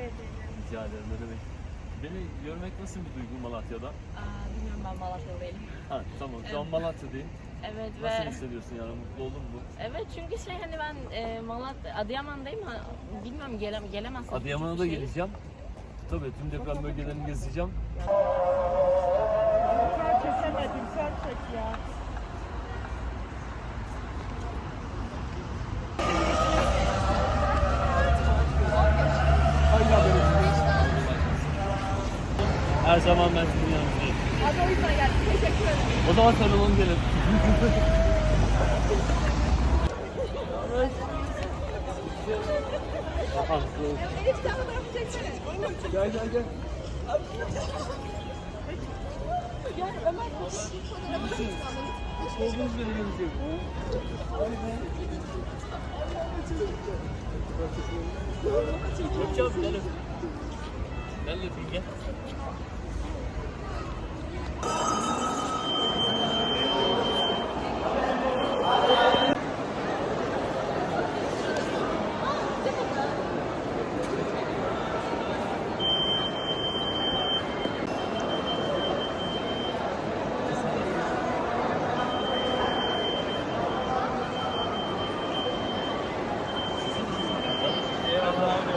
Rica ederim ne demek. Beni görmek nasıl bir duygu Malatya'da? Aa, bilmiyorum ben Malatyalı değilim. Ha tamam şu an Evet. Malatya'dayım. Evet Nasıl ve hissediyorsun yani mutlu oldun mu? evet çünkü şey hani ben e, Malatya Adıyaman'dayım ha, bilmiyorum gele, gelemezsin. Adıyaman'a da geleceğim. Tabii tüm deprem bölgelerini gezeceğim. Sen kesemedin sen çek ya. Her zaman ben sizin yanınızdayım. Hadi o yüzden geldim. Teşekkür ederim. O zaman sarılalım gelin. gel gel gel. Oldunuz beni göreceğim. Yapacağız gelin. Gel gel.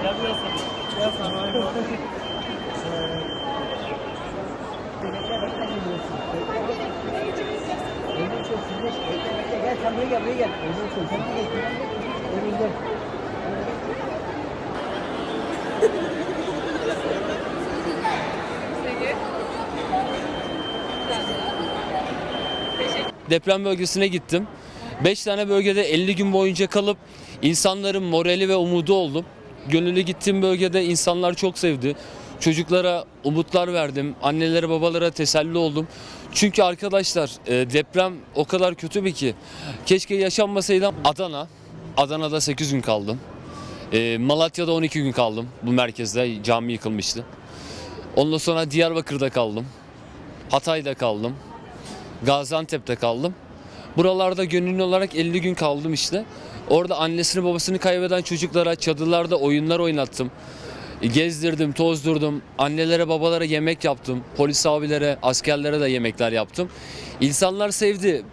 Gel biraz sana. Gel sen buraya gel buraya gel. Önünü çek. Sen buraya gel. Önünü gel. Deprem bölgesine gittim. 5 tane bölgede 50 gün boyunca kalıp insanların morali ve umudu oldum. Gönüllü gittiğim bölgede insanlar çok sevdi. Çocuklara umutlar verdim. Annelere babalara teselli oldum. Çünkü arkadaşlar e, deprem o kadar kötü bir ki. Keşke yaşanmasaydı. Adana. Adana'da 8 gün kaldım. E, Malatya'da 12 gün kaldım. Bu merkezde cami yıkılmıştı. Ondan sonra Diyarbakır'da kaldım. Hatay'da kaldım. Gaziantep'te kaldım. Buralarda gönüllü olarak 50 gün kaldım işte. Orada annesini babasını kaybeden çocuklara çadırlarda oyunlar oynattım. Gezdirdim, tozdurdum. Annelere babalara yemek yaptım. Polis abilere, askerlere de yemekler yaptım. İnsanlar sevdi.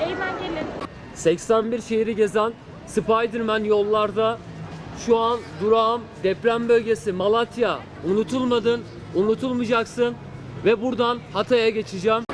Eymen gelin. 81 şehri gezen Spiderman yollarda şu an durağım deprem bölgesi Malatya. Unutulmadın, unutulmayacaksın ve buradan Hatay'a geçeceğim.